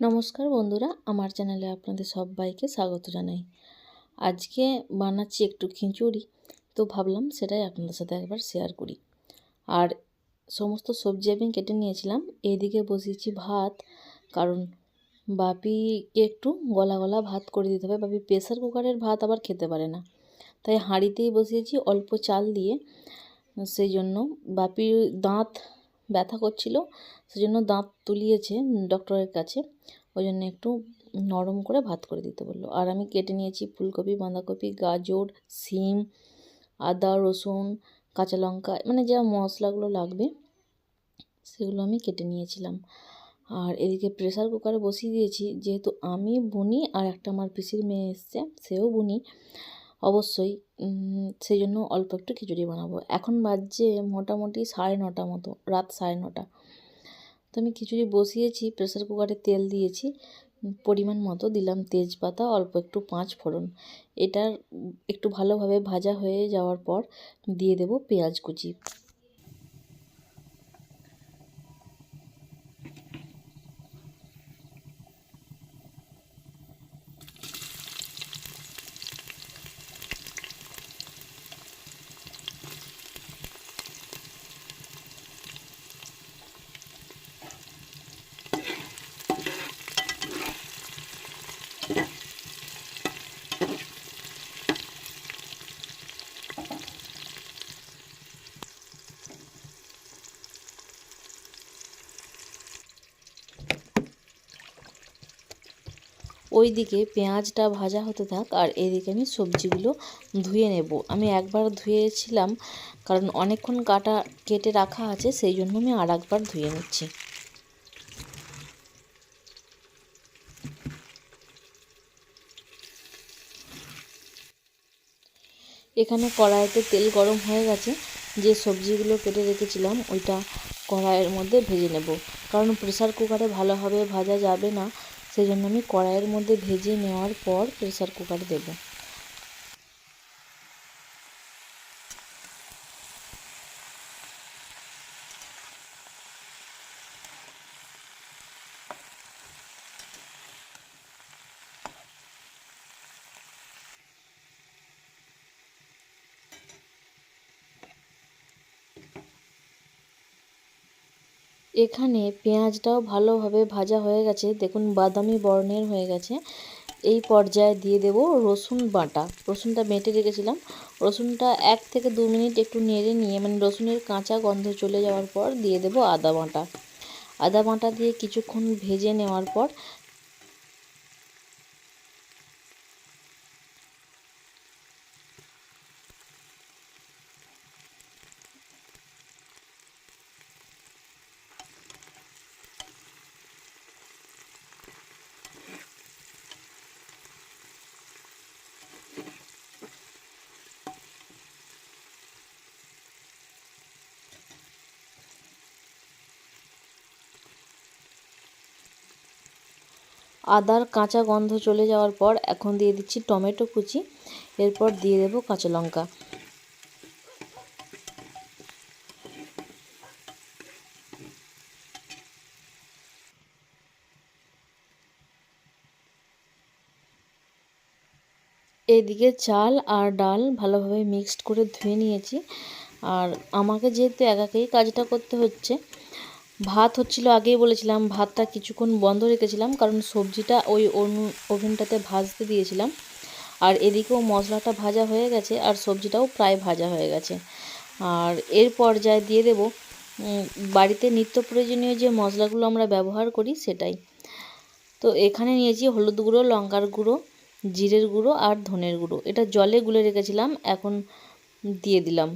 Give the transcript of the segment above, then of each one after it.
নমস্কার বন্ধুরা, আমার চ্যানেলে আপনাদের সবাইকে স্বাগত জানাই। আজকে বানাচ্ছি একটু খিচুড়ি, তো ভাবলাম সেটাই আপনাদের সাথে একবার শেয়ার করি। আর সমস্ত সবজি আমি কেটে নিয়েছিলাম এইদিকে বসিয়েছি ভাত, কারণ বাপিকে একটু গলা গলা ভাত করে দিতে হবে। বাপি প্রেসার কুকারের ভাত আবার খেতে পারে না, তাই হাঁড়িতেই বসিয়েছি অল্প চাল দিয়ে। সেই জন্য বাপির দাঁত ব্যথা করছিল, সেজন্য দাঁত তুলিয়েছে ডক্টরের কাছে। ওই জন্য একটু নরম করে ভাত করে দিতে বলল। আর আমি কেটে নিয়েছি ফুলকপি, বাঁধাকপি, গাজর শিম আদা, রসুন, কাঁচা লঙ্কা মানে যা মশলাগুলো লাগবে, সেগুলো আমি কেটে নিয়েছিলাম। আর এদিকে প্রেসার কুকারে বসিয়ে দিয়েছি, যেহেতু আমি বুনি আর একটা আমার পিসির মেয়ে এসছে, সেও বুনি। অবশ্যই সেই জন্য অল্প একটু খিচুড়ি বানাবো। এখন বাজছে মোটামুটি সাড়ে নটা মতো, রাত সাড়ে নটা। তো আমি খিচুড়ি বসিয়েছি, প্রেসার কুকারে তেল দিয়েছি, পরিমাণ মতো দিলাম তেজপাতা, অল্প একটু পাঁচ ফোড়ন। এটার একটু ভালোভাবে ভাজা হয়ে যাওয়ার পর দিয়ে দেব পেঁয়াজ কুচি। ওই দিকে পেঁয়াজটা ভাজা হতে থাক আর এদিকে আমি সবজিগুলো ধুয়ে নেব। আমি একবার ধুয়েছিলাম কারণ অনেকক্ষণ কাটা কেটে রাখা আছে, সেই জন্য আমি আর একবার ধুয়ে নিচ্ছি। এখানে কড়াইতে তেল গরম হয়ে গেছে। যে সবজিগুলো কেটে রেখেছিলাম, ওইটা কড়াইয়ের মধ্যে ভেজে নেব। কারণ প্রেসার কুকারে ভালোভাবে ভাজা যাবে না। সেই জন্য আমি কড়াইয়ের মধ্যে ভেজে নেওয়ার পর প্রেসার কুকার দেবো। এখানে পেঁয়াজটাও ভালোভাবে ভাজা হয়ে গেছে। দেখুন, বাদামি বর্ণের হয়ে গেছে। এই পর্যায়ে দিয়ে দেব রসুন বাটা। রসুনটা বেটে রেখেছিলাম। রসুনটা এক থেকে দু মিনিট একটু নেড়ে নিয়ে মানে রসুনের কাঁচা গন্ধ চলে যাওয়ার পর দিয়ে দেব আদা বাটা। আদা বাটা দিয়ে কিছুক্ষণ ভেজে নেওয়ার পর আদার কাঁচা গন্ধ চলে যাওয়ার পর এখন দিয়ে দিচ্ছি টমেটো কুচি, এরপর দিয়ে দেবো কাঁচা লঙ্কা। এদিকে চাল আর ডাল ভালোভাবে মিক্সড করে ধুয়ে নিয়েছি। আর আমাকে যেহেতু একাকেই কাজটা করতে হচ্ছে ভাত হচ্ছিল আগেই বলেছিলাম, ভাতটা কিছুক্ষণ বন্ধ রেখেছিলাম, কারণ সবজিটা ওই ওভেনটাতে ভাজতে দিয়েছিলাম। আর এদিকেও মশলাটা ভাজা হয়ে গেছে, আর সবজিটাও প্রায় ভাজা হয়ে গেছে। আর এর পর্যায়ে দিয়ে দেব বাড়িতে নিত্য প্রয়োজনীয় যে মশলাগুলো আমরা ব্যবহার করি সেটাই। তো এখানে নিয়েছি হলুদ গুঁড়ো, লঙ্কার গুঁড়ো, জিরের গুঁড়ো আর ধনের গুঁড়ো। এটা জলে গুলে রেখেছিলাম, এখন দিয়ে দিলাম।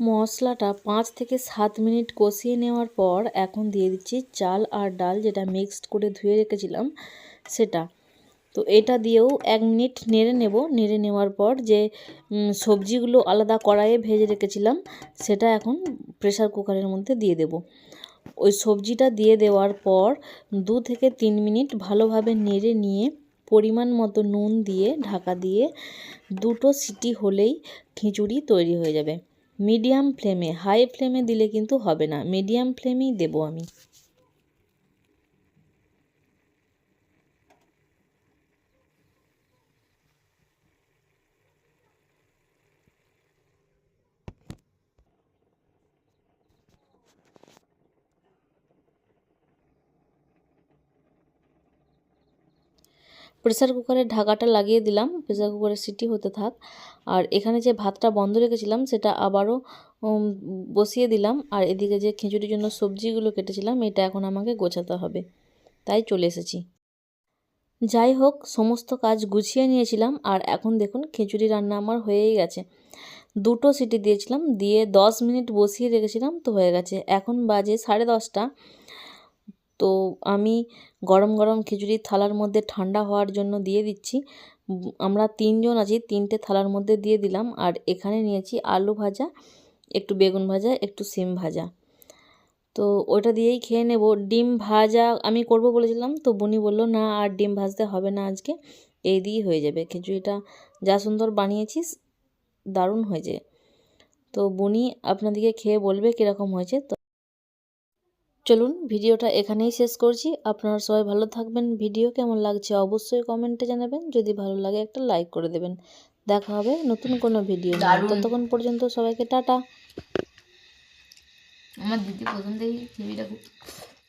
মশলাটা পাঁচ থেকে সাত মিনিট কষিয়ে নেওয়ার পর এখন দিয়ে দিচ্ছি চাল আর ডাল যেটা মিক্সড করে ধুয়ে রেখেছিলাম সেটা। তো এটা দিয়েও এক মিনিট নেড়ে নেব। নেড়ে নেওয়ার পর যে সবজিগুলো আলাদা কড়াইয়ে ভেজে রেখেছিলাম সেটা এখন প্রেসার কুকারের মধ্যে দিয়ে দেব। ওই সবজিটা দিয়ে দেওয়ার পর দু থেকে তিন মিনিট ভালোভাবে নেড়ে নিয়ে পরিমাণ মতো নুন দিয়ে ঢাকা দিয়ে দুটো সিটি হলেই খিচুড়ি তৈরি হয়ে যাবে। মিডিয়াম ফ্লেমে হাই ফ্লেমে দিলে কিন্তু হবে না। মিডিয়াম ফ্লেমেই দেবো আমি। প্রেসার কুকারের ঢাকাটা লাগিয়ে দিলাম। প্রেসার কুকারের সিটি হতে থাক। আর এখানে যে ভাতটা বন্ধ রেখেছিলাম, সেটা আবারও বসিয়ে দিলাম। আর এদিকে যে খিচুড়ির জন্য সবজিগুলো কেটেছিলাম, এটা এখন আমাকে গোছাতে হবে। তাই চলে এসেছি। যাই হোক, সমস্ত কাজ গুছিয়ে নিয়েছিলাম। আর এখন দেখুন, খিচুড়ি রান্না আমার হয়েই গেছে। দুটো সিটি দিয়েছিলাম, দিয়ে দশ মিনিট বসিয়ে রেখেছিলাম, তো হয়ে গেছে। এখন বাজে সাড়ে দশটা। তো আমি গরম গরম খিচুড়ি থালার মধ্যে ঠান্ডা হওয়ার জন্য দিয়ে দিচ্ছি। আমরা তিনজন আছি, তিনটে থালার মধ্যে দিয়ে দিলাম। আর এখানে নিয়েছি আলু ভাজা, একটু বেগুন ভাজা, একটু সিম ভাজা। তো ওটা দিয়েই খেয়ে নেব। ডিম ভাজা আমি করব বলেছিলাম, তো বনি বলল, না, আর ডিম ভাজতে হবে না আজকে। এই দিয়েই হয়ে যাবে। খিচুড়িটা যা সুন্দর বানিয়েছিস, দারুণ হয়েছে। তো বনি আপনাদেরকে খেয়ে বলবে কীরকম হয়েছে। তো চলুন ভিডিওটা এখানেই শেষ করছি। আপনারা সবাই ভালো থাকবেন। ভিডিও কেমন লাগছে অবশ্যই কমেন্টে জানাবেন। যদি ভালো লাগে একটা লাইক করে দেবেন। দেখা হবে নতুন কোনো ভিডিও। ততক্ষণ পর্যন্ত সবাইকে টাটা। আমার দিদি প্রথম থেকেই টিভিটা খুব